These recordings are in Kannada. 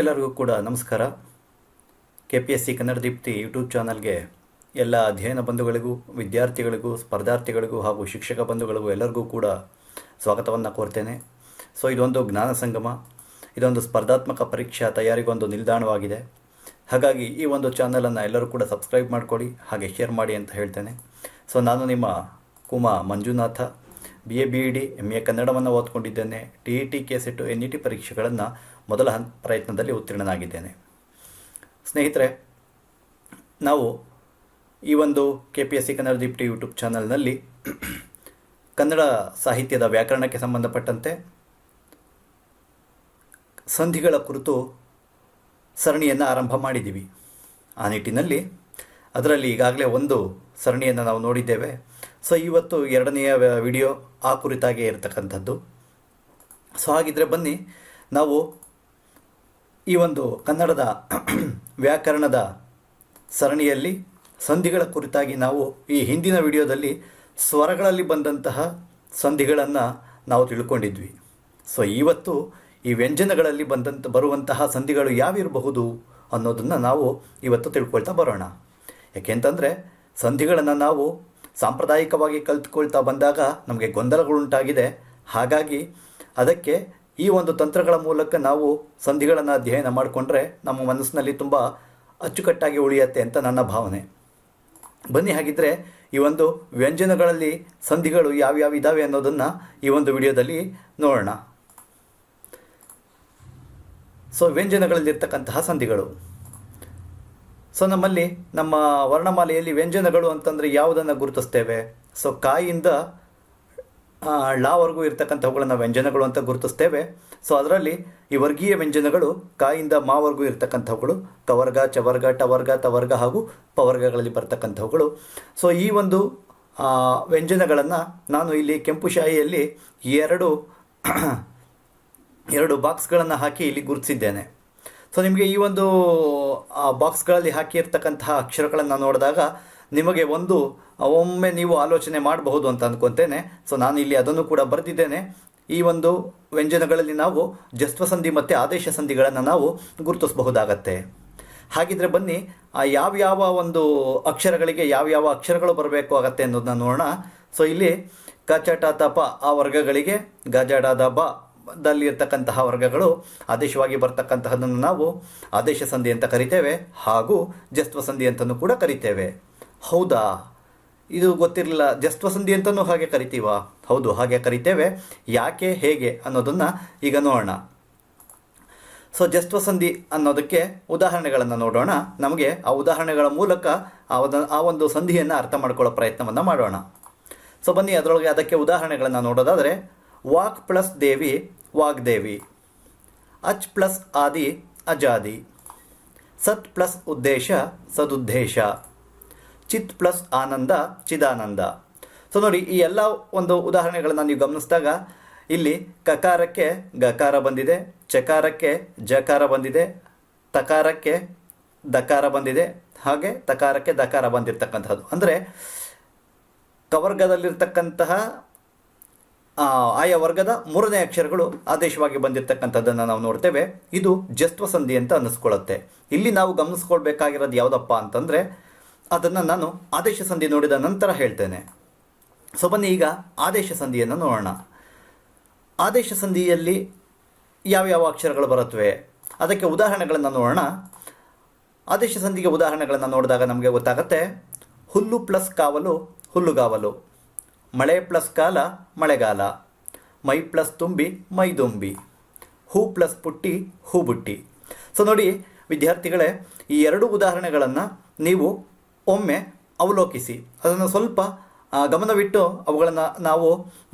ಎಲ್ಲರಿಗೂ ಕೂಡ ನಮಸ್ಕಾರ. K P S C Kannada Deepti YouTube ಚಾನಲ್ಗೆ ಎಲ್ಲ ಅಧ್ಯಯನ ಬಂಧುಗಳಿಗೂ, ವಿದ್ಯಾರ್ಥಿಗಳಿಗೂ, ಸ್ಪರ್ಧಾರ್ಥಿಗಳಿಗೂ ಹಾಗೂ ಶಿಕ್ಷಕ ಬಂಧುಗಳಿಗೂ ಎಲ್ಲರಿಗೂ ಕೂಡ ಸ್ವಾಗತವನ್ನು ಕೋರ್ತೇನೆ. ಸೊ, ಇದೊಂದು ಜ್ಞಾನ ಸಂಗಮ, ಇದೊಂದು ಸ್ಪರ್ಧಾತ್ಮಕ ಪರೀಕ್ಷಾ ತಯಾರಿಗೊಂದು ನಿಲ್ದಾಣವಾಗಿದೆ. ಹಾಗಾಗಿ ಈ ಒಂದು ಚಾನಲನ್ನು ಎಲ್ಲರೂ ಕೂಡ ಸಬ್ಸ್ಕ್ರೈಬ್ ಮಾಡ್ಕೊಳ್ಳಿ, ಹಾಗೆ ಶೇರ್ ಮಾಡಿ ಅಂತ ಹೇಳ್ತೇನೆ. ಸೊ, ನಾನು ನಿಮ್ಮ ಕುಮಾ Manjunatha. B A, B E, D M A ಕನ್ನಡವನ್ನು ಓದ್ಕೊಂಡಿದ್ದೇನೆ. T E T K set N E T ಪರೀಕ್ಷೆಗಳನ್ನು ಮೊದಲ ಹಂತ ಪ್ರಯತ್ನದಲ್ಲಿ ಉತ್ತೀರ್ಣನಾಗಿದ್ದೇನೆ. ಸ್ನೇಹಿತರೆ, ನಾವು ಈ ಒಂದು K P S C Kannada Deepti YouTube ಚಾನಲ್ನಲ್ಲಿ ಕನ್ನಡ ಸಾಹಿತ್ಯದ ವ್ಯಾಕರಣಕ್ಕೆ ಸಂಬಂಧಪಟ್ಟಂತೆ ಸಂಧಿಗಳ ಕುರಿತು ಸರಣಿಯನ್ನು ಆರಂಭ ಮಾಡಿದ್ದೀವಿ. ಆ ನಿಟ್ಟಿನಲ್ಲಿ ಅದರಲ್ಲಿ ಈಗಾಗಲೇ ಒಂದು ಸರಣಿಯನ್ನು ನಾವು ನೋಡಿದ್ದೇವೆ. ಸೊ ಇವತ್ತು ಎರಡನೆಯ ವಿಡಿಯೋ ಆ ಕುರಿತಾಗೆ ಇರತಕ್ಕಂಥದ್ದು. ಸೊ ಹಾಗಿದ್ರೆ ಬನ್ನಿ, ನಾವು ಈ ಒಂದು ಕನ್ನಡದ ವ್ಯಾಕರಣದ ಸರಣಿಯಲ್ಲಿ ಸಂಧಿಗಳ ಕುರಿತಾಗಿ ನಾವು ಈ ಹಿಂದಿನ ವಿಡಿಯೋದಲ್ಲಿ ಸ್ವರಗಳಲ್ಲಿ ಬಂದಂತಹ ಸಂಧಿಗಳನ್ನು ನಾವು ತಿಳ್ಕೊಂಡಿದ್ವಿ. ಸೊ ಇವತ್ತು ಈ ವ್ಯಂಜನಗಳಲ್ಲಿ ಬಂದಂಥ ಬರುವಂತಹ ಸಂಧಿಗಳು ಯಾವಿರಬಹುದು ಅನ್ನೋದನ್ನು ನಾವು ಇವತ್ತು ತಿಳ್ಕೊಳ್ತಾ ಬರೋಣ. ಯಾಕೆಂತಂದರೆ, ಸಂಧಿಗಳನ್ನು ನಾವು ಸಾಂಪ್ರದಾಯಿಕವಾಗಿ ಕಲ್ತ್ಕೊಳ್ತಾ ಬಂದಾಗ ನಮಗೆ ಗೊಂದಲಗಳುಂಟಾಗಿದೆ. ಹಾಗಾಗಿ ಅದಕ್ಕೆ ಈ ಒಂದು ತಂತ್ರಗಳ ಮೂಲಕ ನಾವು ಸಂಧಿಗಳನ್ನು ಅಧ್ಯಯನ ಮಾಡಿಕೊಂಡ್ರೆ ನಮ್ಮ ಮನಸ್ಸಿನಲ್ಲಿ ತುಂಬ ಅಚ್ಚುಕಟ್ಟಾಗಿ ಉಳಿಯತ್ತೆ ಅಂತ ನನ್ನ ಭಾವನೆ. ಬನ್ನಿ ಹಾಗಿದ್ರೆ ಈ ಒಂದು ವ್ಯಂಜನಗಳಲ್ಲಿ ಸಂಧಿಗಳು ಯಾವ್ಯಾವ ಇದ್ದಾವೆ ಅನ್ನೋದನ್ನು ಈ ಒಂದು ವಿಡಿಯೋದಲ್ಲಿ ನೋಡೋಣ. ಸೊ ವ್ಯಂಜನಗಳಲ್ಲಿರ್ತಕ್ಕಂತಹ ಸಂಧಿಗಳು. ಸೊ ನಮ್ಮಲ್ಲಿ ನಮ್ಮ ವರ್ಣಮಾಲೆಯಲ್ಲಿ ವ್ಯಂಜನಗಳು ಅಂತಂದರೆ ಯಾವುದನ್ನು ಗುರುತಿಸ್ತೇವೆ? ಸೊ ಕಾಯಿಂದ ಆ, ಳವರೆಗೂ ಇರ್ತಕ್ಕಂಥವುಗಳನ್ನು ವ್ಯಂಜನಗಳು ಅಂತ ಗುರುತಿಸ್ತೇವೆ. ಸೊ ಅದರಲ್ಲಿ ಈ ವರ್ಗೀಯ ವ್ಯಂಜನಗಳು ಕಾಯಿಂದ ಮಾವರೆಗೂ ಇರ್ತಕ್ಕಂಥವುಗಳು ಕವರ್ಗ ಚವರ್ಗ ಟವರ್ಗ ತವರ್ಗ ಹಾಗೂ ಪವರ್ಗಗಳಲ್ಲಿ ಬರ್ತಕ್ಕಂಥವುಗಳು. ಸೊ ಈ ಒಂದು ವ್ಯಂಜನಗಳನ್ನು ನಾನು ಇಲ್ಲಿ ಕೆಂಪು ಶಾಯಿಯಲ್ಲಿ ಎರಡು ಎರಡು ಬಾಕ್ಸ್ಗಳನ್ನು ಹಾಕಿ ಇಲ್ಲಿ ಗುರುತಿಸಿದ್ದೇನೆ. ಸೊ ನಿಮಗೆ ಈ ಒಂದು ಬಾಕ್ಸ್ಗಳಲ್ಲಿ ಹಾಕಿರ್ತಕ್ಕಂತಹ ಅಕ್ಷರಗಳನ್ನು ನೋಡಿದಾಗ ನಿಮಗೆ ಒಂದು, ಒಮ್ಮೆ ನೀವು ಆಲೋಚನೆ ಮಾಡಬಹುದು ಅಂತ ಅಂದ್ಕೊತೇನೆ ಸೊ ನಾನು ಇಲ್ಲಿ ಅದನ್ನು ಕೂಡ ಬರೆದಿದ್ದೇನೆ. ಈ ಒಂದು ವ್ಯಂಜನಗಳಲ್ಲಿ ನಾವು ಜಸ್ವ ಸಂಧಿ ಮತ್ತು ಆದೇಶ ಸಂಧಿಗಳನ್ನು ನಾವು ಗುರುತಿಸಬಹುದಾಗತ್ತೆ. ಹಾಗಿದ್ರೆ ಬನ್ನಿ, ಆ, ಯಾವ್ಯಾವ ಒಂದು ಅಕ್ಷರಗಳಿಗೆ ಯಾವ್ಯಾವ ಅಕ್ಷರಗಳು ಬರಬೇಕು ಆಗತ್ತೆ ಅನ್ನೋದನ್ನ ನೋಡೋಣ. ಸೊ ಇಲ್ಲಿ ಕಚಟ ತಪ ಆ ವರ್ಗಗಳಿಗೆ ಗಜಡ ದ ದಲ್ಲಿ ಇರ್ತಕ್ಕಂತಹ ವರ್ಗಗಳು ಆದೇಶವಾಗಿ ಬರ್ತಕ್ಕಂತಹದನ್ನು ನಾವು ಆದೇಶ ಸಂಧಿ ಅಂತ ಕರಿತೇವೆ ಹಾಗೂ ಜಸ್ತ್ವ ಸಂಧಿ ಅಂತಲೂ ಕೂಡ ಕರಿತೇವೆ. ಹೌದಾ? ಇದು ಗೊತ್ತಿರಲಿಲ್ಲ. ಜಸ್ತ್ವ ಸಂಧಿ ಅಂತಲೂ ಹಾಗೆ ಕರಿತೀವ? ಹೌದು, ಹಾಗೆ ಕರಿತೇವೆ. ಯಾಕೆ, ಹೇಗೆ ಅನ್ನೋದನ್ನು ಈಗ ನೋಡೋಣ. ಸೊ ಜಸ್ತ್ವ ಸಂಧಿ ಅನ್ನೋದಕ್ಕೆ ಉದಾಹರಣೆಗಳನ್ನು ನೋಡೋಣ. ನಮಗೆ ಆ ಉದಾಹರಣೆಗಳ ಮೂಲಕ ಆ ಒಂದು ಸಂಧಿಯನ್ನು ಅರ್ಥ ಮಾಡ್ಕೊಳ್ಳೋ ಪ್ರಯತ್ನವನ್ನು ಮಾಡೋಣ. ಸೊ ಬನ್ನಿ, ಅದರೊಳಗೆ ಅದಕ್ಕೆ ಉದಾಹರಣೆಗಳನ್ನು ನೋಡೋದಾದರೆ ವಾಕ್ ಪ್ಲಸ್ ದೇವಿ ವಾಗ್ದೇವಿ ಅಚ್ ಪ್ಲಸ್ ಆದಿ, ಅಜಾದಿ. ಸತ್ ಪ್ಲಸ್ ಉದ್ದೇಶ, ಸದುದ್ದೇಶ. ಚಿತ್ ಪ್ಲಸ್ ಆನಂದ, ಚಿದಾನಂದ. ಸೊ ನೋಡಿ, ಈ ಎಲ್ಲ ಒಂದು ಉದಾಹರಣೆಗಳನ್ನು ನೀವು ಗಮನಿಸಿದಾಗ, ಇಲ್ಲಿ ಕಕಾರಕ್ಕೆ ಗಕಾರ ಬಂದಿದೆ, ಚಕಾರಕ್ಕೆ ಜಕಾರ ಬಂದಿದೆ, ತಕಾರಕ್ಕೆ ದಕಾರ ಬಂದಿದೆ, ಹಾಗೆ ತಕಾರಕ್ಕೆ ದಕಾರ ಬಂದಿರತಕ್ಕಂಥದ್ದು ಅಂದರೆ, ಕವರ್ಗದಲ್ಲಿರ್ತಕ್ಕಂತಹ ಆಯಾ ವರ್ಗದ ಮೂರನೇ ಅಕ್ಷರಗಳು ಆದೇಶವಾಗಿ ಬಂದಿರತಕ್ಕಂಥದ್ದನ್ನು ನಾವು ನೋಡ್ತೇವೆ. ಇದು ಜಸ್ತ್ವ ಸಂಧಿ ಅಂತ ಅನ್ನಿಸ್ಕೊಳ್ಳುತ್ತೆ. ಇಲ್ಲಿ ನಾವು ಗಮನಿಸ್ಕೊಳ್ಬೇಕಾಗಿರೋದು ಯಾವುದಪ್ಪ ಅಂತಂದರೆ, ಅದನ್ನು ನಾನು ಆದೇಶ ಸಂಧಿ ನೋಡಿದ ನಂತರ ಹೇಳ್ತೇನೆ. ಸೊ, ಬನ್ನಿ ಈಗ ಆದೇಶ ಸಂಧಿಯನ್ನು ನೋಡೋಣ. ಆದೇಶ ಸಂಧಿಯಲ್ಲಿ ಯಾವ್ಯಾವ ಅಕ್ಷರಗಳು ಬರುತ್ತವೆ? ಅದಕ್ಕೆ ಉದಾಹರಣೆಗಳನ್ನು ನೋಡೋಣ. ಆದೇಶ ಸಂಧಿಗೆ ಉದಾಹರಣೆಗಳನ್ನು ನೋಡಿದಾಗ ನಮಗೆ ಗೊತ್ತಾಗತ್ತೆ. ಹುಲ್ಲು ಪ್ಲಸ್ ಕಾವಲು ಹುಲ್ಲುಗಾವಲು. ಮಳೆ ಪ್ಲಸ್ ಕಾಲ, ಮಳೆಗಾಲ. ಮೈ ಪ್ಲಸ್ ತುಂಬಿ ಮೈದುಂಬಿ ಹೂ ಪ್ಲಸ್ ಪುಟ್ಟಿ, ಹೂ ಬುಟ್ಟಿ. ಸೊ ನೋಡಿ ವಿದ್ಯಾರ್ಥಿಗಳೇ, ಈ ಎರಡು ಉದಾಹರಣೆಗಳನ್ನು ನೀವು ಒಮ್ಮೆ ಅವಲೋಕಿಸಿ. ಅದನ್ನು ಸ್ವಲ್ಪ ಗಮನವಿಟ್ಟು ಅವುಗಳನ್ನು ನಾವು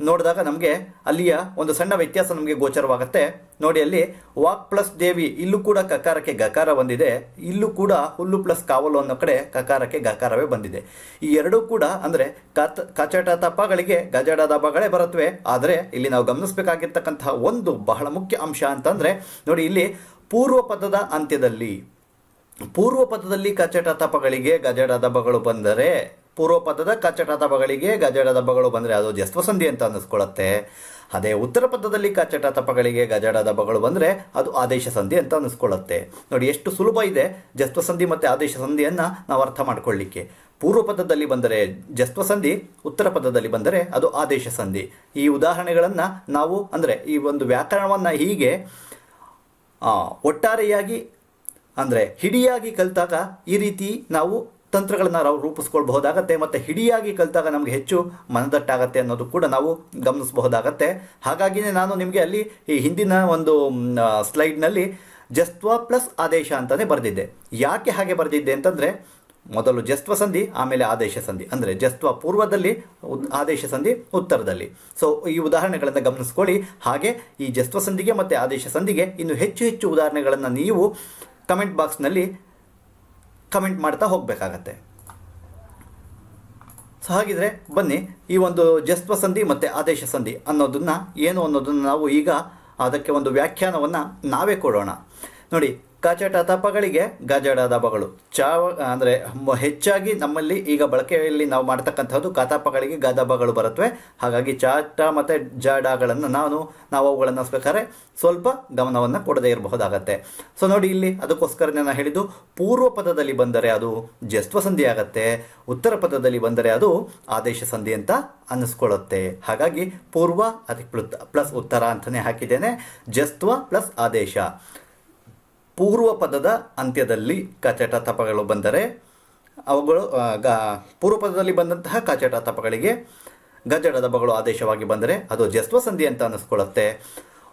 ನೋಡಿದಾಗ ನಮಗೆ ಅಲ್ಲಿಯ ಒಂದು ಸಣ್ಣ ವ್ಯತ್ಯಾಸ ನಮಗೆ ಗೋಚರವಾಗುತ್ತೆ. ನೋಡಿ, ಅಲ್ಲಿ ವಾಕ್ ಪ್ಲಸ್ ದೇವಿ, ಇಲ್ಲೂ ಕೂಡ ಕಕಾರಕ್ಕೆ ಗಕಾರ ಬಂದಿದೆ. ಇಲ್ಲೂ ಕೂಡ ಹುಲ್ಲು ಪ್ಲಸ್ ಕಾವಲು ಅನ್ನೋ ಕಡೆ ಕಕಾರಕ್ಕೆ ಗಕಾರವೇ ಬಂದಿದೆ. ಈ ಎರಡೂ ಕೂಡ ಅಂದರೆ ಕತ್ ಕಚಟ ತಪಗಳಿಗೆ ಗಜಡ ದಬ್ಬಗಳೇ ಬರುತ್ತವೆ. ಆದರೆ ಇಲ್ಲಿ ನಾವು ಗಮನಿಸಬೇಕಾಗಿರ್ತಕ್ಕಂತಹ ಒಂದು ಬಹಳ ಮುಖ್ಯ ಅಂಶ ಅಂತಂದರೆ, ನೋಡಿ, ಇಲ್ಲಿ ಪೂರ್ವ ಪದದ ಅಂತ್ಯದಲ್ಲಿ ಪೂರ್ವ ಪದದಲ್ಲಿ ಕಚಟ ತಪಗಳಿಗೆ ಗಜಡ ದಬ್ಬಗಳು ಬಂದರೆ ಪೂರ್ವ ಪದದ ಕಚ್ಚಟ ದಬಗಳಿಗೆ ಗಜಡ ದಬ್ಬಗಳು ಬಂದರೆ ಅದು ಜಸ್ವಸಂಧಿ ಅಂತ ಅನ್ನಿಸ್ಕೊಳ್ಳುತ್ತೆ. ಅದೇ ಉತ್ತರ ಪದದಲ್ಲಿ ಕಚ್ಚಟ ತಪಗಳಿಗೆ ಗಜಡ ದಬ್ಬಗಳು ಬಂದರೆ ಅದು ಆದೇಶ ಸಂಧಿ ಅಂತ ಅನ್ನಿಸ್ಕೊಳ್ಳುತ್ತೆ. ನೋಡಿ, ಎಷ್ಟು ಸುಲಭ ಇದೆ ಜಸ್ವ ಸಂಧಿ ಮತ್ತು ಆದೇಶ ಸಂಧಿಯನ್ನು ನಾವು ಅರ್ಥ ಮಾಡ್ಕೊಳ್ಳಿಕ್ಕೆ. ಪೂರ್ವ ಪದದಲ್ಲಿ ಬಂದರೆ ಜಸ್ವ ಸಂಧಿ ಉತ್ತರ ಪದದಲ್ಲಿ ಬಂದರೆ ಅದು ಆದೇಶ ಸಂಧಿ. ಈ ಉದಾಹರಣೆಗಳನ್ನು ನಾವು ಅಂದರೆ ಈ ಒಂದು ವ್ಯಾಕರಣವನ್ನು ಹೀಗೆ ಒಟ್ಟಾರೆಯಾಗಿ ಅಂದರೆ ಹಿಡಿಯಾಗಿ ಕಲಿತಾಗ ಈ ರೀತಿ ನಾವು ತಂತ್ರಗಳನ್ನು ನಾವು ರೂಪಿಸ್ಕೊಳ್ಬಹುದಾಗತ್ತೆ ಮತ್ತು ಹಿಡಿಯಾಗಿ ಕಲಿತಾಗ ನಮಗೆ ಹೆಚ್ಚು ಮನದಟ್ಟಾಗತ್ತೆ ಅನ್ನೋದು ಕೂಡ ನಾವು ಗಮನಿಸಬಹುದಾಗತ್ತೆ. ಹಾಗಾಗಿಯೇ ನಾನು ನಿಮಗೆ ಅಲ್ಲಿ ಈ ಹಿಂದಿನ ಒಂದು ಸ್ಲೈಡ್ನಲ್ಲಿ ಜಸ್ತ್ವ ಪ್ಲಸ್ ಆದೇಶ ಅಂತಲೇ ಬರೆದಿದ್ದೆ. ಯಾಕೆ ಹಾಗೆ ಬರೆದಿದ್ದೆ ಅಂತಂದರೆ ಮೊದಲು ಜಸ್ತ್ವ ಸಂಧಿ, ಆಮೇಲೆ ಆದೇಶ ಸಂಧಿ. ಅಂದರೆ ಜಸ್ತ್ವ ಪೂರ್ವದಲ್ಲಿ ಆದೇಶ ಸಂಧಿ ಉತ್ತರದಲ್ಲಿ. ಸೊ ಈ ಉದಾಹರಣೆಗಳನ್ನು ಗಮನಿಸ್ಕೊಳ್ಳಿ. ಹಾಗೆ ಈ ಜಸ್ತ್ವ ಸಂಧಿಗೆ ಮತ್ತು ಆದೇಶ ಸಂಧಿಗೆ ಇನ್ನು ಹೆಚ್ಚು ಹೆಚ್ಚು ಉದಾಹರಣೆಗಳನ್ನು ನೀವು ಕಮೆಂಟ್ ಬಾಕ್ಸ್ನಲ್ಲಿ ಕಮೆಂಟ್ ಮಾಡ್ತಾ ಹೋಗಬೇಕಾಗತ್ತೆ. ಸೊ ಹಾಗಿದ್ರೆ ಬನ್ನಿ, ಈ ಒಂದು ಜಸ್ತ್ವ ಸಂಧಿ ಮತ್ತು ಆದೇಶ ಸಂಧಿ ಅನ್ನೋದನ್ನು, ಏನು ಅನ್ನೋದನ್ನು ನಾವು ಈಗ ಅದಕ್ಕೆ ಒಂದು ವ್ಯಾಖ್ಯಾನವನ್ನು ನಾವೇ ಕೊಡೋಣ. ನೋಡಿ, ಕಚಟ ತಪಗಳಿಗೆ ಗಜಡ ದಬಗಳು ಚಾವ, ಅಂದರೆ ಹೆಚ್ಚಾಗಿ ನಮ್ಮಲ್ಲಿ ಈಗ ಬಳಕೆಯಲ್ಲಿ ನಾವು ಮಾಡ್ತಕ್ಕಂಥದ್ದು ಕಾತಾಪಗಳಿಗೆ ಗದಬಗಳು ಬರುತ್ತವೆ ಹಾಗಾಗಿ ಚಾಟ ಮತ್ತು ಜಡಗಳನ್ನು ನಾನು, ನಾವು ಅವುಗಳನ್ನು ಬೇಕಾದ್ರೆ ಸ್ವಲ್ಪ ಗಮನವನ್ನು ಕೊಡದೇ ಇರಬಹುದಾಗತ್ತೆ. ಸೊ ನೋಡಿ ಇಲ್ಲಿ ಅದಕ್ಕೋಸ್ಕರ ನಾನು ಹೇಳಿದ್ದು, ಪೂರ್ವ ಪದದಲ್ಲಿ ಬಂದರೆ ಅದು ಜಸ್ತ್ವ ಸಂಧಿ ಆಗತ್ತೆ. ಉತ್ತರ ಪದದಲ್ಲಿ ಬಂದರೆ ಅದು ಆದೇಶ ಸಂಧಿ ಅಂತ ಅನ್ನಿಸ್ಕೊಳ್ಳುತ್ತೆ ಹಾಗಾಗಿ ಪೂರ್ವ ಅದಕ್ಕೆ ಪ್ಲಸ್ ಉತ್ತರ ಅಂತಲೇ ಹಾಕಿದ್ದೇನೆ. ಜಸ್ತ್ವ ಪ್ಲಸ್ ಆದೇಶ. ಪೂರ್ವ ಪದದ ಅಂತ್ಯದಲ್ಲಿ ಕಚಟ ತಪಗಳು ಬಂದರೆ ಅವುಗಳು ಗ ಪೂರ್ವ ಪದದಲ್ಲಿ ಬಂದಂತಹ ಕಚಟ ತಪಗಳಿಗೆ ಗಜಡ ದಬಗಳು ಆದೇಶವಾಗಿ ಬಂದರೆ ಅದು ಜಸ್ವ ಸಂಧಿ ಅಂತ ಅನಿಸ್ಕೊಳ್ಳುತ್ತೆ.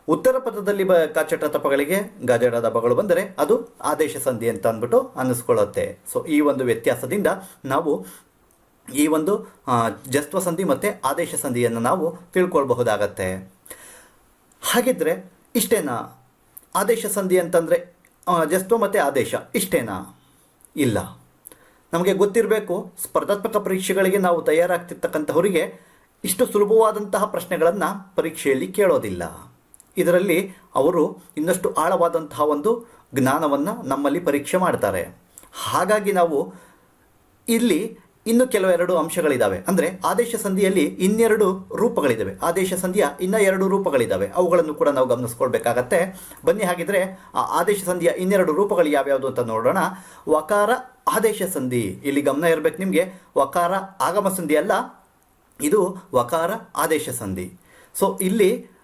ಉತ್ತರ ಪದದಲ್ಲಿ ಬ, ಕಚಟ ತಪಗಳಿಗೆ ಗಜಡ ದಬಗಳು ಬಂದರೆ ಅದು ಆದೇಶ ಸಂಧಿ ಅಂತ ಅಂದ್ಬಿಟ್ಟು ಅನ್ನಿಸ್ಕೊಳ್ಳುತ್ತೆ ಸೊ ಈ ಒಂದು ವ್ಯತ್ಯಾಸದಿಂದ ನಾವು ಈ ಒಂದು ಜಸ್ತ್ವ ಸಂಧಿ ಮತ್ತು ಆದೇಶ ಸಂಧಿಯನ್ನು ನಾವು ತಿಳ್ಕೊಳ್ಬಹುದಾಗತ್ತೆ. ಹಾಗಿದ್ರೆ ಇಷ್ಟೇನಾ? ಆದೇಶ ಸಂಧಿ ಅಂತಂದರೆ ಜಸ್ವ ಮತ್ತು ಆದೇಶ. ಇಷ್ಟೇನಾ? ಇಲ್ಲ. ನಮಗೆ ಗೊತ್ತಿರಬೇಕು, ಸ್ಪರ್ಧಾತ್ಮಕ ಪರೀಕ್ಷೆಗಳಿಗೆ ನಾವು ತಯಾರಾಗ್ತಿರ್ತಕ್ಕಂಥವರಿಗೆ ಇಷ್ಟು ಸುಲಭವಾದಂತಹ ಪ್ರಶ್ನೆಗಳನ್ನು ಪರೀಕ್ಷೆಯಲ್ಲಿ ಕೇಳೋದಿಲ್ಲ. ಇದರಲ್ಲಿ ಅವರು ಇನ್ನಷ್ಟು ಆಳವಾದಂತಹ ಒಂದು ಜ್ಞಾನವನ್ನು ನಮ್ಮಲ್ಲಿ ಪರೀಕ್ಷೆ ಮಾಡ್ತಾರೆ. ಹಾಗಾಗಿ ನಾವು ಇಲ್ಲಿ ಇನ್ನು ಕೆಲವು ಎರಡು ಅಂಶಗಳಿದ್ದಾವೆ ಅಂದರೆ ಆದೇಶ ಸಂಧಿಯಲ್ಲಿ ಇನ್ನೆರಡು ರೂಪಗಳಿದ್ದಾವೆ ಆದೇಶ ಸಂಧಿಯ ಇನ್ನ ಎರಡು ರೂಪಗಳಿದ್ದಾವೆ ಅವುಗಳನ್ನು ಕೂಡ ನಾವು ಗಮನಿಸ್ಕೊಳ್ಬೇಕಾಗತ್ತೆ. ಬನ್ನಿ ಹಾಗಿದ್ರೆ, ಆ ಆದೇಶ ಸಂಧಿಯ ಇನ್ನೆರಡು ರೂಪಗಳು ಯಾವ್ಯಾವುದು ಅಂತ ನೋಡೋಣ. ವಕಾರ ಆದೇಶ ಸಂಧಿ. ಇಲ್ಲಿ ಗಮನ ಇರಬೇಕು ನಿಮಗೆ. ವಕಾರ ಆಗಮ ಸಂಧಿ ಅಲ್ಲ. ಇದು ವಕಾರ ಆದೇಶ ಸಂಧಿ. ಸೊ ಇಲ್ಲಿ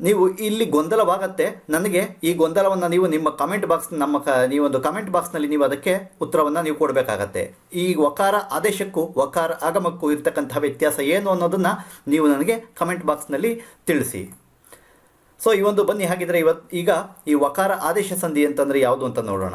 ನೀವು ಇಲ್ಲಿ ಗೊಂದಲವಾಗತ್ತೆ. ನನಗೆ ಈ ಗೊಂದಲವನ್ನು ನೀವು ನಿಮ್ಮ ಕಮೆಂಟ್ ಬಾಕ್ಸ್ ನಮ್ಮ ಕ, ನೀವೊಂದು ಕಮೆಂಟ್ ಬಾಕ್ಸ್ನಲ್ಲಿ ನೀವು ಅದಕ್ಕೆ ಉತ್ತರವನ್ನು ನೀವು ಕೊಡಬೇಕಾಗತ್ತೆ. ಈ ವಕಾರ ಆದೇಶಕ್ಕೂ, ವಕಾರ ಆಗಮಕ್ಕೂ ಇರ್ತಕ್ಕಂತಹ ವ್ಯತ್ಯಾಸ ಏನು ಅನ್ನೋದನ್ನು ನೀವು ನನಗೆ ಕಮೆಂಟ್ ಬಾಕ್ಸ್ನಲ್ಲಿ ತಿಳಿಸಿ. ಸೊ ಈ ಒಂದು ಬನ್ನಿ ಹಾಗಿದ್ರೆ ಇವತ್ತು ಈಗ ಈ ವಕಾರ ಆದೇಶ ಸಂಧಿ ಅಂತಂದರೆ ಯಾವುದು ಅಂತ ನೋಡೋಣ.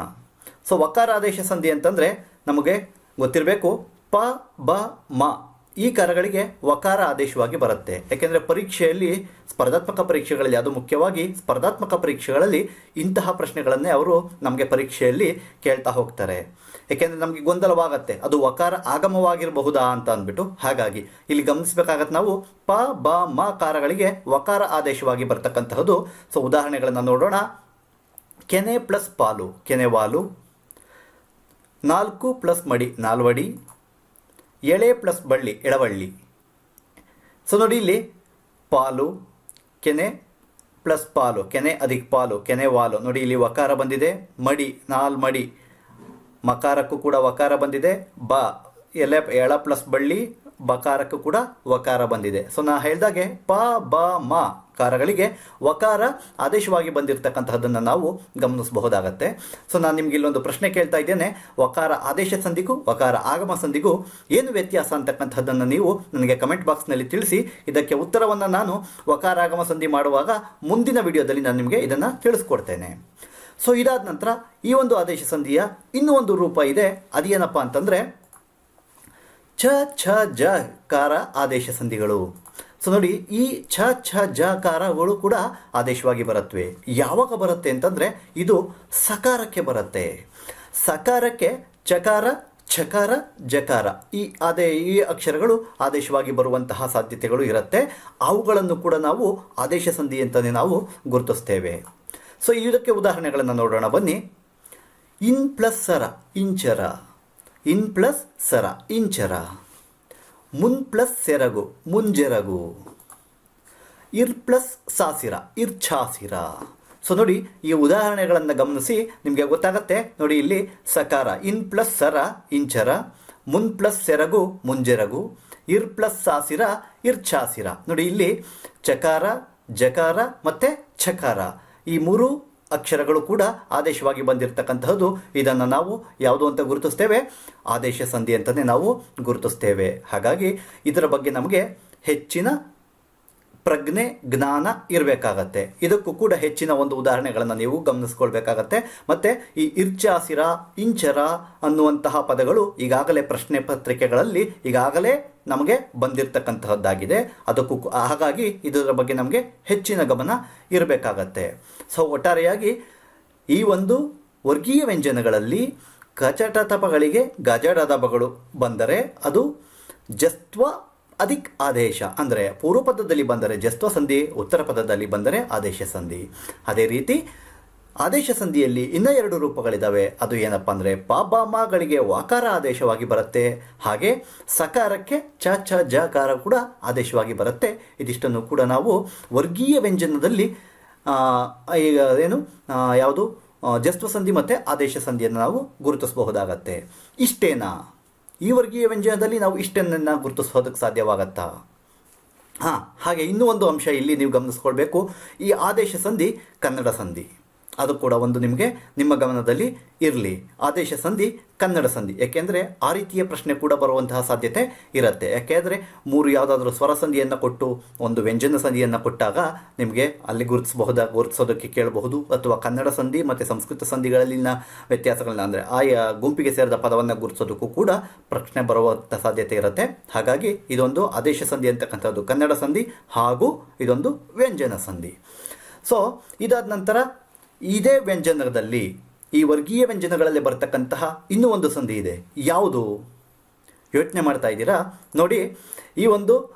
ಸೊ ವಕಾರ ಆದೇಶ ಸಂಧಿ ಅಂತಂದರೆ ನಮಗೆ ಗೊತ್ತಿರಬೇಕು, ಪ, ಬ, ಮ. ಈ ಕರಗಳಿಗೆ ವಕಾರ ಆದೇಶವಾಗಿ ಬರುತ್ತೆ. ಯಾಕೆಂದರೆ ಪರೀಕ್ಷೆಯಲ್ಲಿ ಸ್ಪರ್ಧಾತ್ಮಕ ಪರೀಕ್ಷೆಗಳಲ್ಲಿ ಅದು ಮುಖ್ಯವಾಗಿ ಸ್ಪರ್ಧಾತ್ಮಕ ಪರೀಕ್ಷೆಗಳಲ್ಲಿ ಇಂತಹ ಪ್ರಶ್ನೆಗಳನ್ನೇ ಅವರು ನಮಗೆ ಪರೀಕ್ಷೆಯಲ್ಲಿ ಕೇಳ್ತಾ ಹೋಗ್ತಾರೆ. ಯಾಕೆಂದರೆ ನಮಗೆ ಗೊಂದಲವಾಗತ್ತೆ. ಅದು ವಕಾರ ಆಗಮವಾಗಿರಬಹುದಾ ಅಂತ ಅಂದ್ಬಿಟ್ಟು ಹಾಗಾಗಿ ಇಲ್ಲಿ ಗಮನಿಸಬೇಕಾಗತ್ತೆ ನಾವು ಪ, ಬ, ಮ ಕಾರಗಳಿಗೆ ವಕಾರ ಆದೇಶವಾಗಿ ಬರ್ತಕ್ಕಂತಹದ್ದು. ಸೊ, ಉದಾಹರಣೆಗಳನ್ನು ನೋಡೋಣ. ಕೆನೆ ಪ್ಲಸ್ ಪಾಲು. ಕೆನೆವಾಲು ನಾಲ್ಕು ಪ್ಲಸ್ ಮಡಿ ನಾಲ್ವಡಿ. ಎಳೆ ಪ್ಲಸ್ ಬಳ್ಳಿ ಎಳವಳ್ಳಿ ಸೊ ನೋಡಿ ಇಲ್ಲಿ ಪಾಲು, ಕೆನೆ ಪ್ಲಸ್ ಪಾಲು, ಕೆನೆ ಅಧಿಕ್ ಪಾಲು, ಕೆನೆ ವಾಲು. ನೋಡಿ ಇಲ್ಲಿ ವಕಾರ ಬಂದಿದೆ, ಮಡಿ, ನಾಲ್ ಮಡಿ. ಮಕಾರಕ್ಕೂ ಕೂಡ ವಕಾರ ಬಂದಿದೆ, ಬ, ಎಲೆ, ಎಳ ಪ್ಲಸ್ ಬಳ್ಳಿ, ಬಕಾರಕ್ಕೂ ಕೂಡ ವಕಾರ ಬಂದಿದೆ. ಸೊ ನಾ ಹೇಳ್ದಾಗೆ, ಪ, ಬ, ಮ. ಕಾರಗಳಿಗೆ ವಕಾರ ಆದೇಶವಾಗಿ ಬಂದಿರತಕ್ಕಂತಹದ್ದನ್ನು ನಾವು ಗಮನಿಸಬಹುದಾಗತ್ತೆ. ಸೊ ನಾನು ನಿಮ್ಗೆ ಇಲ್ಲೊಂದು ಪ್ರಶ್ನೆ ಕೇಳ್ತಾ ಇದ್ದೇನೆ. ವಕಾರ ಆದೇಶ ಸಂಧಿಗೂ, ವಕಾರ ಆಗಮ ಸಂಧಿಗೂ ಏನು ವ್ಯತ್ಯಾಸ ಅಂತಕ್ಕಂಥದ್ದನ್ನು ನೀವು ನನಗೆ ಕಮೆಂಟ್ ಬಾಕ್ಸ್ನಲ್ಲಿ ತಿಳಿಸಿ, ಇದಕ್ಕೆ ಉತ್ತರವನ್ನು ನಾನು ವಕಾರ ಆಗಮ ಸಂಧಿ ಮಾಡುವಾಗ ಮುಂದಿನ ವಿಡಿಯೋದಲ್ಲಿ ನಾನು ನಿಮಗೆ ಇದನ್ನು ತಿಳಿಸ್ಕೊಡ್ತೇನೆ. ಸೊ ಇದಾದ ನಂತರ ಈ ಒಂದು ಆದೇಶ ಸಂಧಿಯ ಇನ್ನೂ ಒಂದು ರೂಪ ಇದೆ. ಅದೇನಪ್ಪ ಅಂತಂದರೆ ಛ ಛ, ಜ, ಕಾರ ಆದೇಶ ಸಂಧಿಗಳು. ಸೊ ನೋಡಿ, ಈ ಛ ಛ, ಜ, ಕಾರಗಳು ಕೂಡ ಆದೇಶವಾಗಿ ಬರುತ್ತವೆ ಯಾವಾಗ ಬರುತ್ತೆ ಅಂತಂದರೆ, ಇದು ಸಕಾರಕ್ಕೆ ಬರುತ್ತೆ. ಸಕಾರಕ್ಕೆ ಚಕಾರ ಚಕಾರ ಜಕಾರ. ಈ ಅದೇ, ಈ ಅಕ್ಷರಗಳು ಆದೇಶವಾಗಿ ಬರುವಂತಹ ಸಾಧ್ಯತೆಗಳು ಇರುತ್ತೆ. ಅವುಗಳನ್ನು ಕೂಡ ನಾವು ಆದೇಶ ಸಂಧಿ ಅಂತಲೇ ನಾವು ಗುರುತಿಸ್ತೇವೆ. ಸೊ, ಇದಕ್ಕೆ ಉದಾಹರಣೆಗಳನ್ನು ನೋಡೋಣ. ಬನ್ನಿ. ಇನ್ ಪ್ಲಸ್ ಸರ, ಇಂಚರ. ಇನ್ ಪ್ಲಸ್ ಸರ, ಇಂಚರ. ಮುನ್ ಪ್ಲಸ್ ಸೆರಗು ಮುಂಜೆರಗು ಇರ್ ಪ್ಲಸ್ ಸಾಸಿರ ಇರ್ಛಾಸಿರ ಸೊ ನೋಡಿ, ಈ ಉದಾಹರಣೆಗಳನ್ನು ಗಮನಿಸಿ ನಿಮಗೆ ಗೊತ್ತಾಗತ್ತೆ. ನೋಡಿ, ಇಲ್ಲಿ ಸಕಾರ, ಇನ್ ಪ್ಲಸ್ ಸರ ಇಂಚರ ಮುನ್ ಪ್ಲಸ್ ಸೆರಗು ಮುಂಜೆರಗು ಇರ್ ಪ್ಲಸ್ ಸಾಸಿರ ಇರ್ಛಾಸಿರ ನೋಡಿ, ಇಲ್ಲಿ ಚಕಾರ, ಜಕಾರ ಮತ್ತೆ ಛಕಾರ. ಈ ಮೂರು ಅಕ್ಷರಗಳು ಕೂಡ ಆದೇಶವಾಗಿ ಬಂದಿರತಕ್ಕಂತಹದ್ದು. ಇದನ್ನು ನಾವು ಯಾವುದು ಅಂತ ಗುರುತಿಸ್ತೇವೆ? ಆದೇಶ ಸಂಧಿ ಅಂತಲೇ ನಾವು ಗುರುತಿಸ್ತೇವೆ. ಹಾಗಾಗಿ ಇದರ ಬಗ್ಗೆ ನಮಗೆ ಹೆಚ್ಚಿನ ಪ್ರಜ್ಞೆ, ಜ್ಞಾನ ಇರಬೇಕಾಗತ್ತೆ. ಇದಕ್ಕೂ ಕೂಡ ಹೆಚ್ಚಿನ ಒಂದು ಉದಾಹರಣೆಗಳನ್ನು ನೀವು ಗಮನಿಸ್ಕೊಳ್ಬೇಕಾಗತ್ತೆ. ಮತ್ತು ಈ ಇರ್ಚಾಸಿರ, ಇಂಚರ ಅನ್ನುವಂತಹ ಪದಗಳು ಈಗಾಗಲೇ ಪ್ರಶ್ನೆ ಪತ್ರಿಕೆಗಳಲ್ಲಿ ಈಗಾಗಲೇ ನಮಗೆ ಬಂದಿರತಕ್ಕಂತಹದ್ದಾಗಿದೆ. ಅದಕ್ಕೂ ಹಾಗಾಗಿ ಇದರ ಬಗ್ಗೆ ನಮಗೆ ಹೆಚ್ಚಿನ ಗಮನ ಇರಬೇಕಾಗತ್ತೆ. ಸೊ ಒಟ್ಟಾರೆಯಾಗಿ ಈ ಒಂದು ವರ್ಗೀಯ ವ್ಯಂಜನಗಳಲ್ಲಿ ಕಚಟತಪಗಳಿಗೆ ಗಜಡದಪಗಳು ಬಂದರೆ ಅದು ಜಸ್ತ್ವ ಅಧಿಕ್ ಆದೇಶ, ಅಂದರೆ ಪೂರ್ವ ಪದದಲ್ಲಿ ಬಂದರೆ ಜಸ್ತ್ವ ಸಂಧಿ, ಉತ್ತರ ಪದದಲ್ಲಿ ಬಂದರೆ ಆದೇಶ ಸಂಧಿ. ಅದೇ ರೀತಿ ಆದೇಶ ಸಂಧಿಯಲ್ಲಿ ಇನ್ನೂ ಎರಡು ರೂಪಗಳಿದ್ದಾವೆ ಅದು ಏನಪ್ಪ ಅಂದರೆ ಪಾಬಾಮಗಳಿಗೆ ವಾಕಾರ ಆದೇಶವಾಗಿ ಬರುತ್ತೆ. ಹಾಗೆ ಸಕಾರಕ್ಕೆ ಚ ಚ ಜಕಾರ ಕೂಡ ಆದೇಶವಾಗಿ ಬರುತ್ತೆ. ಇದಿಷ್ಟನ್ನು ಕೂಡ ನಾವು ವರ್ಗೀಯ ವ್ಯಂಜನದಲ್ಲಿ ಈಗ ಏನು ಯಾವುದು ಜಸ್ವ ಸಂಧಿ ಮತ್ತು ಆದೇಶ ಸಂಧಿಯನ್ನು ನಾವು ಗುರುತಿಸಬಹುದಾಗತ್ತೆ. ಇಷ್ಟೇನಾ? ಈ ವರ್ಗೀಯ ವ್ಯಂಜನದಲ್ಲಿ ನಾವು ಇಷ್ಟನ್ನು ಗುರುತಿಸೋದಕ್ಕೆ ಸಾಧ್ಯವಾಗತ್ತಾ? ಹಾಂ, ಹಾಗೆ ಇನ್ನೂ ಒಂದು ಅಂಶ ಇಲ್ಲಿ ನೀವು ಗಮನಿಸ್ಕೊಳ್ಬೇಕು. ಈ ಆದೇಶ ಸಂಧಿ ಕನ್ನಡ ಸಂಧಿ. ಅದು ಕೂಡ ಒಂದು ನಿಮಗೆ ನಿಮ್ಮ ಗಮನದಲ್ಲಿ ಇರಲಿ. ಆದೇಶ ಸಂಧಿ, ಕನ್ನಡ ಸಂಧಿ. ಯಾಕೆಂದರೆ ಆ ರೀತಿಯ ಪ್ರಶ್ನೆ ಕೂಡ ಬರುವಂತಹ ಸಾಧ್ಯತೆ ಇರುತ್ತೆ. ಯಾಕೆಂದರೆ ಮೂರು ಯಾವುದಾದ್ರೂ ಸ್ವರ ಸಂಧಿಯನ್ನು ಕೊಟ್ಟು, ಒಂದು ವ್ಯಂಜನ ಸಂಧಿಯನ್ನು ಕೊಟ್ಟಾಗ ನಿಮಗೆ ಅಲ್ಲಿ ಗುರುತಿಸಬಹುದಾ, ಗುರುತಿಸೋದಕ್ಕೆ ಕೇಳಬಹುದು. ಅಥವಾ ಕನ್ನಡ ಸಂಧಿ ಮತ್ತು ಸಂಸ್ಕೃತ ಸಂಧಿಗಳಲ್ಲಿನ ವ್ಯತ್ಯಾಸಗಳನ್ನ, ಅಂದರೆ ಆಯಾ ಗುಂಪಿಗೆ ಸೇರಿದ ಪದವನ್ನು ಗುರುತಿಸೋದಕ್ಕೂ ಕೂಡ ಪ್ರಶ್ನೆ ಬರುವಂಥ ಸಾಧ್ಯತೆ ಇರುತ್ತೆ. ಹಾಗಾಗಿ ಇದೊಂದು ಆದೇಶ ಸಂಧಿ ಅಂತಕ್ಕಂಥದ್ದು. ಕನ್ನಡ ಸಂಧಿ ಹಾಗೂ ಇದೊಂದು ವ್ಯಂಜನ ಸಂಧಿ. ಸೊ ಇದಾದ ನಂತರ ಇದೇ ವ್ಯಂಜನದಲ್ಲಿ, ಈ ವರ್ಗೀಯ ವ್ಯಂಜನಗಳಲ್ಲಿ ಬರ್ತಕ್ಕಂತಹ ಇನ್ನೂ ಒಂದು ಸಂಧಿ ಇದೆ. ಯಾವುದು? ಯೋಚನೆ ಮಾಡ್ತಾ ಇದ್ದೀರಾ? ನೋಡಿ, ಈ ಒಂದು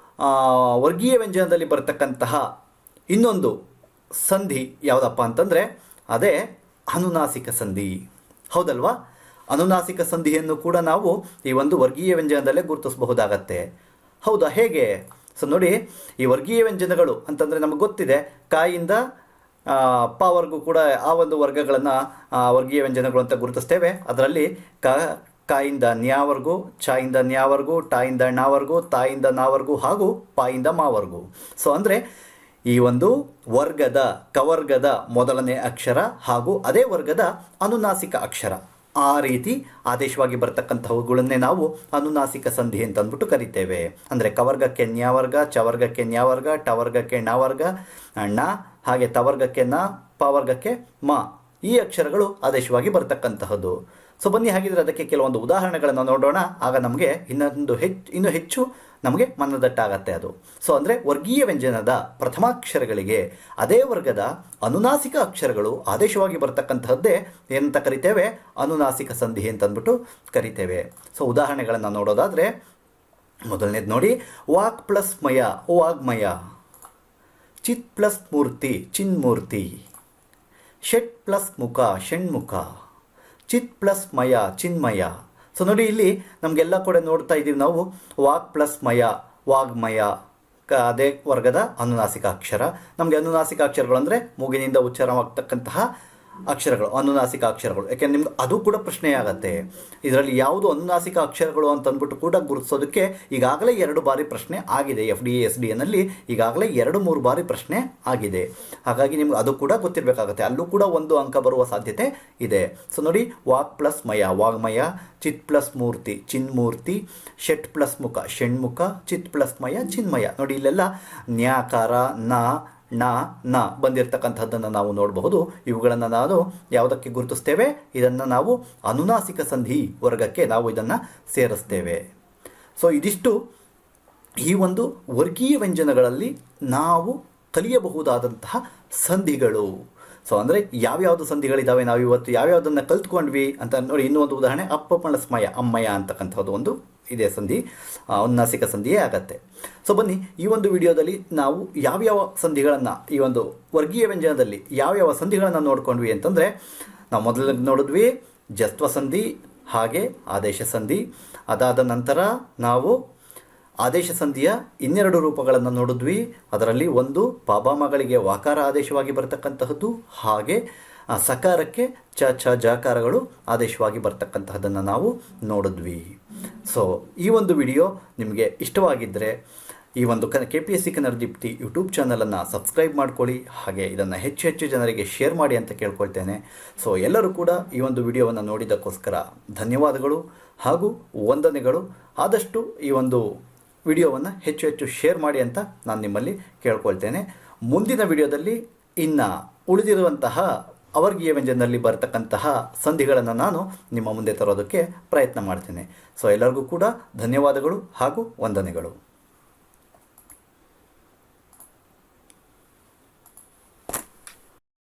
ವರ್ಗೀಯ ವ್ಯಂಜನದಲ್ಲಿ ಬರ್ತಕ್ಕಂತಹ ಇನ್ನೊಂದು ಸಂಧಿ ಯಾವುದಪ್ಪ ಅಂತಂದರೆ, ಅದೇ ಅನುನಾಸಿಕ ಸಂಧಿ. ಹೌದಲ್ವಾ? ಅನುನಾಸಿಕ ಸಂಧಿಯನ್ನು ಕೂಡ ನಾವು ಈ ಒಂದು ವರ್ಗೀಯ ವ್ಯಂಜನದಲ್ಲೇ ಗುರುತಿಸಬಹುದಾಗತ್ತೆ. ಹೌದಾ? ಹೇಗೆ? ಸೊ, ನೋಡಿ, ಈ ವರ್ಗೀಯ ವ್ಯಂಜನಗಳು ಅಂತಂದರೆ ನಮಗೆ ಗೊತ್ತಿದೆ, ಕಾಯಿಂದ ಪವರ್ಗೂ ಕೂಡ ಆ ಒಂದು ವರ್ಗಗಳನ್ನು ವರ್ಗೀಯ ವ್ಯಂಜನಗಳು ಅಂತ ಗುರುತಿಸ್ತೇವೆ. ಅದರಲ್ಲಿ ಕ, ಕಾಯಿಂದ ನ್ಯಾವರ್ಗು, ಚಾಯಿಂದ ನ್ಯಾವರ್ಗು, ಟಾಯಿಂದ ಣಾವರ್ಗು, ತಾಯಿಂದ ನಾವರ್ಗು ಹಾಗೂ ಪಾಯಿಂದ ಮಾವರ್ಗು. ಸೊ ಅಂದರೆ ಈ ಒಂದು ವರ್ಗದ, ಕವರ್ಗದ ಮೊದಲನೇ ಅಕ್ಷರ ಹಾಗೂ ಅದೇ ವರ್ಗದ ಅನುನಾಸಿಕ ಅಕ್ಷರ. ಆ ರೀತಿ ಆದೇಶವಾಗಿ ಬರ್ತಕ್ಕಂಥವುಗಳನ್ನೇ ನಾವು ಅನುನಾಸಿಕ ಸಂಧಿ ಅಂತ ಅಂದ್ಬಿಟ್ಟು ಕರಿತೇವೆ. ಅಂದರೆ ಕವರ್ಗಕ್ಕೆ ನ್ಯಾವರ್ಗ ಚವರ್ಗಕ್ಕೆ ನ್ಯಾವರ್ಗ ಟವರ್ಗಕ್ಕೆ ಣವರ್ಗ ಣ ಹಾಗೆ ತವರ್ಗಕ್ಕೆ ನ ಪವರ್ಗಕ್ಕೆ ಮ ಈ ಅಕ್ಷರಗಳು ಆದೇಶವಾಗಿ ಬರ್ತಕ್ಕಂತಹದ್ದು. ಸೊ ಬನ್ನಿ ಹಾಗಿದ್ರೆ ಅದಕ್ಕೆ ಕೆಲವೊಂದು ಉದಾಹರಣೆಗಳನ್ನು ನೋಡೋಣ. ಆಗ ನಮಗೆ ಇನ್ನೊಂದು ಹೆಚ್ಚು, ಇನ್ನೂ ಹೆಚ್ಚು ನಮಗೆ ಮನದಟ್ಟಾಗತ್ತೆ ಅದು. ಸೊ ಅಂದರೆ ವರ್ಗೀಯ ವ್ಯಂಜನದ ಪ್ರಥಮಾಕ್ಷರಗಳಿಗೆ ಅದೇ ವರ್ಗದ ಅನುನಾಸಿಕ ಅಕ್ಷರಗಳು ಆದೇಶವಾಗಿ ಬರ್ತಕ್ಕಂತಹದ್ದೇ ಏನಂತ ಕರಿತೇವೆ? ಅನುನಾಸಿಕ ಸಂಧಿ ಅಂತಂದ್ಬಿಟ್ಟು ಕರಿತೇವೆ. ಸೊ ಉದಾಹರಣೆಗಳನ್ನು ನೋಡೋದಾದರೆ, ಮೊದಲನೇದು ನೋಡಿ. ವಾಕ್ ಪ್ಲಸ್ ಮಯ ವಾಗ್ಮಯ ಚಿತ್ ಪ್ಲಸ್ ಮೂರ್ತಿ ಚಿನ್ಮೂರ್ತಿ ಷಟ್ ಪ್ಲಸ್ ಮುಖ ಷಣ್ಮುಖ ಚಿತ್ ಪ್ಲಸ್ ಮಯ, ಚಿನ್ಮಯ. ಸೊ ನೋಡಿ ಇಲ್ಲಿ ನಮಗೆಲ್ಲ ಕೂಡ ನೋಡ್ತಾ ಇದ್ದೀವಿ ನಾವು ವಾಕ್ ಪ್ಲಸ್ ಮಯ ವಾಗ್ಮಯ ಅದೇ ವರ್ಗದ ಅನುನಾಸಿಕ ಅಕ್ಷರ ನಮಗೆ ಅನುನಾಸಿಕ ಅಕ್ಷರಗಳು ಅಂದರೆ ಮೂಗಿನಿಂದ ಉಚ್ಚಾರವಾಗ್ತಕ್ಕಂತಹ ಅಕ್ಷರಗಳು, ಅನುನಾಸಿಕ ಅಕ್ಷರಗಳು. ಯಾಕೆಂದ್ರೆ ನಿಮ್ಗೆ ಅದು ಕೂಡ ಪ್ರಶ್ನೆ ಆಗುತ್ತೆ ಇದರಲ್ಲಿ ಯಾವುದು ಅನುನಾಸಿಕ ಅಕ್ಷರಗಳು ಅಂತ ಅಂದ್ಬಿಟ್ಟು ಕೂಡ ಗುರುತಿಸೋದಕ್ಕೆ ಈಗಾಗಲೇ ಎರಡು ಬಾರಿ ಪ್ರಶ್ನೆ ಆಗಿದೆ. ಎಫ್ ಡಿ ಎಸ್ ಡಿ ಎನಲ್ಲಿ ಈಗಾಗಲೇ ಎರಡು, ಮೂರು ಬಾರಿ ಪ್ರಶ್ನೆ ಆಗಿದೆ. ಹಾಗಾಗಿ ನಿಮ್ಗೆ ಅದು ಕೂಡ ಗೊತ್ತಿರಬೇಕಾಗತ್ತೆ. ಅಲ್ಲೂ ಕೂಡ ಒಂದು ಅಂಕ ಬರುವ ಸಾಧ್ಯತೆ ಇದೆ. ಸೊ ನೋಡಿ, ವಾಕ್ ಪ್ಲಸ್ ಮಯ. ವಾಗ್ಮಯ ಚಿತ್ ಪ್ಲಸ್ ಮೂರ್ತಿ ಚಿನ್ಮೂರ್ತಿ ಷಟ್ ಪ್ಲಸ್ ಮುಖ ಷಣ್ಮುಖ ಚಿತ್ ಪ್ಲಸ್ ಮಯ, ಚಿನ್ಮಯ. ನೋಡಿ, ಇಲ್ಲೆಲ್ಲ ನ್ಯಾಕಾರ, ನ ನ ನ ಬಂದಿರತಕ್ಕಂಥದ್ದನ್ನು ನಾವು ನೋಡಬಹುದು. ಇವುಗಳನ್ನು ನಾವು ಯಾವುದಕ್ಕೆ ಗುರುತಿಸ್ತೇವೆ? ಇದನ್ನು ನಾವು ಅನುನಾಸಿಕ ಸಂಧಿ ವರ್ಗಕ್ಕೆ ನಾವು ಇದನ್ನು ಸೇರಿಸ್ತೇವೆ. ಸೊ ಇದಿಷ್ಟು ಈ ಒಂದು ವರ್ಗೀಯ ವ್ಯಂಜನಗಳಲ್ಲಿ ನಾವು ಕಲಿಯಬಹುದಾದಂತಹ ಸಂಧಿಗಳು. ಸೊ ಅಂದರೆ ಯಾವ್ಯಾವುದು ಸಂಧಿಗಳಿದ್ದಾವೆ ನಾವು ಇವತ್ತು ಯಾವ್ಯಾವುದನ್ನು ಕಲ್ತ್ಕೊಂಡ್ವಿ ಅಂತ ನೋಡಿ, ಇನ್ನೂ ಒಂದು ಉದಾಹರಣೆ ಅಪ್ಪ ಸ್ಮಯ ಅಮ್ಮಯ್ಯ ಅಂತಕ್ಕಂಥದ್ದು ಒಂದು. ಇದೆ ಸಂಧಿ ಅನುನಾಸಿಕ ಸಂಧಿಯೇ ಆಗತ್ತೆ. ಸೊ ಬನ್ನಿ, ಈ ಒಂದು ವಿಡಿಯೋದಲ್ಲಿ ನಾವು ಯಾವ್ಯಾವ ಸಂಧಿಗಳನ್ನು, ಈ ಒಂದು ವರ್ಗೀಯ ವ್ಯಂಜನದಲ್ಲಿ ಯಾವ್ಯಾವ ಸಂಧಿಗಳನ್ನು ನೋಡ್ಕೊಂಡ್ವಿ ಅಂತಂದರೆ, ನಾವು ಮೊದಲು ನೋಡಿದ್ವಿ, ಜಸ್ತ್ವ ಸಂಧಿ, ಹಾಗೆ ಆದೇಶ ಸಂಧಿ. ಅದಾದ ನಂತರ ನಾವು ಆದೇಶ ಸಂಧಿಯ ಇನ್ನೆರಡು ರೂಪಗಳನ್ನು ನೋಡಿದ್ವಿ. ಅದರಲ್ಲಿ ಒಂದು ಪಾಬಾಮಗಳಿಗೆ ವಾಕಾರ ಆದೇಶವಾಗಿ ಬರತಕ್ಕಂತಹದ್ದು, ಹಾಗೆ ಸಕಾರಕ್ಕೆ ಚ ಛ ಜಕಾರಗಳು ಆದೇಶವಾಗಿ ಬರ್ತಕ್ಕಂತಹದ್ದನ್ನು ನಾವು ನೋಡಿದ್ವಿ. ಸೊ ಈ ಒಂದು ವಿಡಿಯೋ ನಿಮಗೆ ಇಷ್ಟವಾಗಿದ್ದರೆ ಈ ಒಂದು ಕನ್ K P S C Kannada Deepti YouTube ಚಾನಲನ್ನು ಸಬ್ಸ್ಕ್ರೈಬ್ ಮಾಡ್ಕೊಳ್ಳಿ. ಹಾಗೆ ಇದನ್ನು ಹೆಚ್ಚು ಹೆಚ್ಚು ಜನರಿಗೆ ಶೇರ್ ಮಾಡಿ ಅಂತ ಕೇಳ್ಕೊಳ್ತೇನೆ. ಸೊ ಎಲ್ಲರೂ ಕೂಡ ಈ ಒಂದು ವಿಡಿಯೋವನ್ನು ನೋಡಿದ್ದಕ್ಕೋಸ್ಕರ ಧನ್ಯವಾದಗಳು ಹಾಗೂ ವಂದನೆಗಳು. ಆದಷ್ಟು ಈ ಒಂದು ವಿಡಿಯೋವನ್ನು ಹೆಚ್ಚು ಹೆಚ್ಚು ಶೇರ್ ಮಾಡಿ ಅಂತ ನಾನು ನಿಮ್ಮಲ್ಲಿ ಕೇಳ್ಕೊಳ್ತೇನೆ. ಮುಂದಿನ ವಿಡಿಯೋದಲ್ಲಿ ಇನ್ನು ಉಳಿದಿರುವಂತಹ ಅವರ್ಗೀಯ ವ್ಯಂಜನದಲ್ಲಿ ಬರತಕ್ಕಂತಹ ಸಂಧಿಗಳನ್ನು ನಾನು ನಿಮ್ಮ ಮುಂದೆ ತರೋದಕ್ಕೆ ಪ್ರಯತ್ನ ಮಾಡ್ತೇನೆ. ಸೊ ಎಲ್ಲರಿಗೂ ಕೂಡ ಧನ್ಯವಾದಗಳು ಹಾಗೂ ವಂದನೆಗಳು.